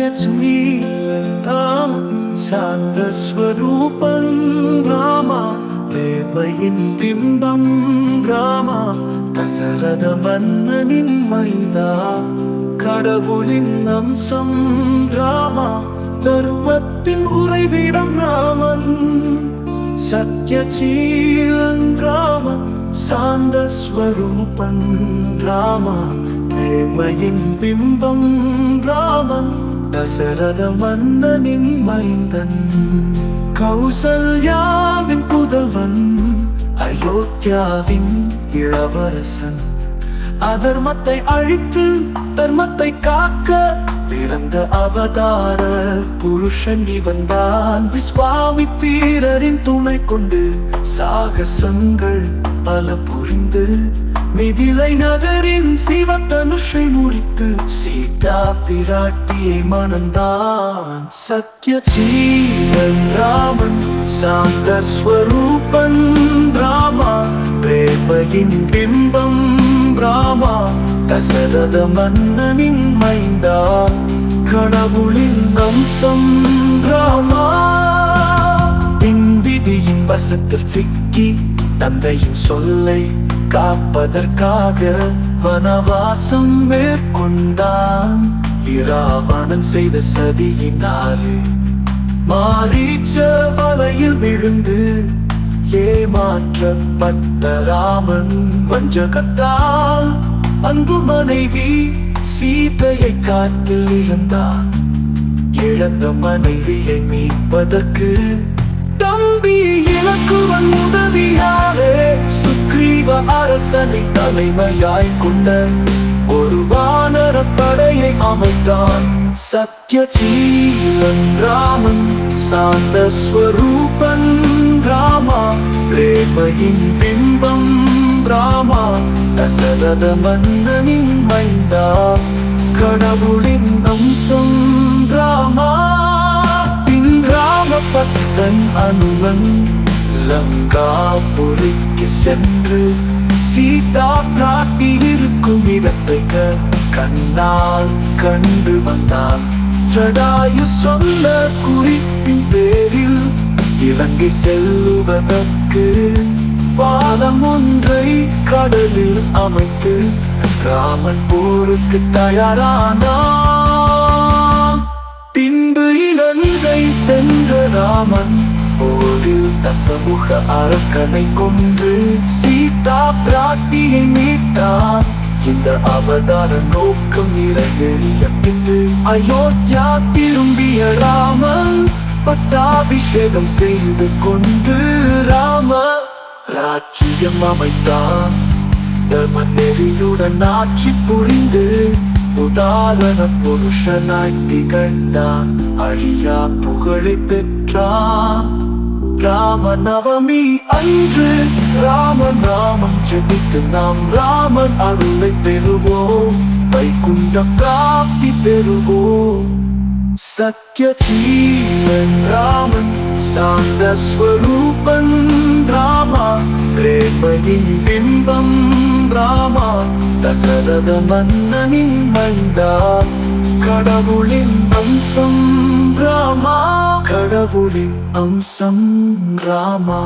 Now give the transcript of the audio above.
சத்யஜீவன் சாந்த ஸ்வரூபன் ராமா தேவையின் பிம்பம் ராமா தசரத மன்னனின் மைந்தா கடவுளின் அம்சம் ராமா தர்மத்தின் உறைவிடம் ராமன். சத்யஜீவன் ராமன் சாந்த ஸ்வரூபன் ராமா பிம்பம் ராமன் தசரத மன்னனின் மைந்தன். கௌசல்யாவின் புதவன் அயோத்தியாவின் இளவரசன். அதர்மத்தை அழித்து தர்மத்தை காக்க பிறந்த அவதார புருஷன் இவன்தான். விஸ்வாமித்திரரின் துணை கொண்டு சாகசங்கள் பல புரிந்து மிதிலை நகரின் சிவத்தனுஷை முடித்து சீதா பிராட்டியை மணந்தான். சத்ய ஜீவன் ராமன் சாந்த ஸ்வரூபன் ராமா பிரேமையின் பிம்பம் ராமா தசரத மன்னனின் மைந்தா கடவுளின் அம்சம் ராமா. பின் விதியின் வசத்தில் சிக்கி தந்தையின் சொல்லை காப்பதற்காக வனவாசம் மேற்கொண்டான். இராவணன் செய்த சதியினாலே மாரீச்ச வலையில் விழுந்து ஏமாற்றப்பட்ட ராமன் வஞ்சகத்தால் அன்பு மனைவி சீதையை காட்டில் இழந்தான். இழந்த மனைவியை மீட்பதற்கு தம்பி இலக்குவன் உதவியாலே சுக்ரீவ அரசனை தலைமையாய் கொண்ட ஒரு வானர படையை அமைத்தான் சத்யஜீவன் ராமன் சாந்த ஸ்வரூபன் ராமா பிரேமையின் பிம்பம் ராமா தசரத மன்னனின் மைந்தா கடவுளின் அம்சம் ராமா. பத்தன் பக்தன் அனுமன் லங்காபுரிக்கு சென்று சீதா பிராட்டி இருக்கும் இடத்தை கண்ணால் கண்டு வந்தான். ஜடாயு சொல்ல குறிப்பின் பேரில் இலங்கை செல்லுவதற்கு பாலம் ஒன்றை கடலில் அமைத்து ராமன் போருக்கு தயாரானான் பின்பு இலங்கை சென்ற ராமன். போரில் தசமுக அரக்கனை கொன்று சீதா பிராட்டியை மீட்டான். இந்த அவதார நோக்கம் நிறைவேறிய அயோத்தியா திரும்பிய ராமன். பட்டாபிஷேகம் செய்து கொண்டு ராம ராஜ்யம் அமைத்தான். தர்ம நெறியுடன் ஆட்சி புரிந்து உதாரண புருஷனாய் திகழ்ந்தான் அழியா புகழை பெற்றான் ராம நவமி அன்று ராம நாமம் ஜெபித்து நாம் ராமன் அருளை பெறுவோம் வைகுண்ட பிராப்தி பெறுவோம் சத்ய ஜீவன் ராமன் சாந்த ஸ்வரூபன் ராமா பிரேமையின் பிம்பம் ராமா தசரத மன்னனின் மண்டா கடவுளின் அம்சம் ராமா கடவுளின் அம்சம் ராமா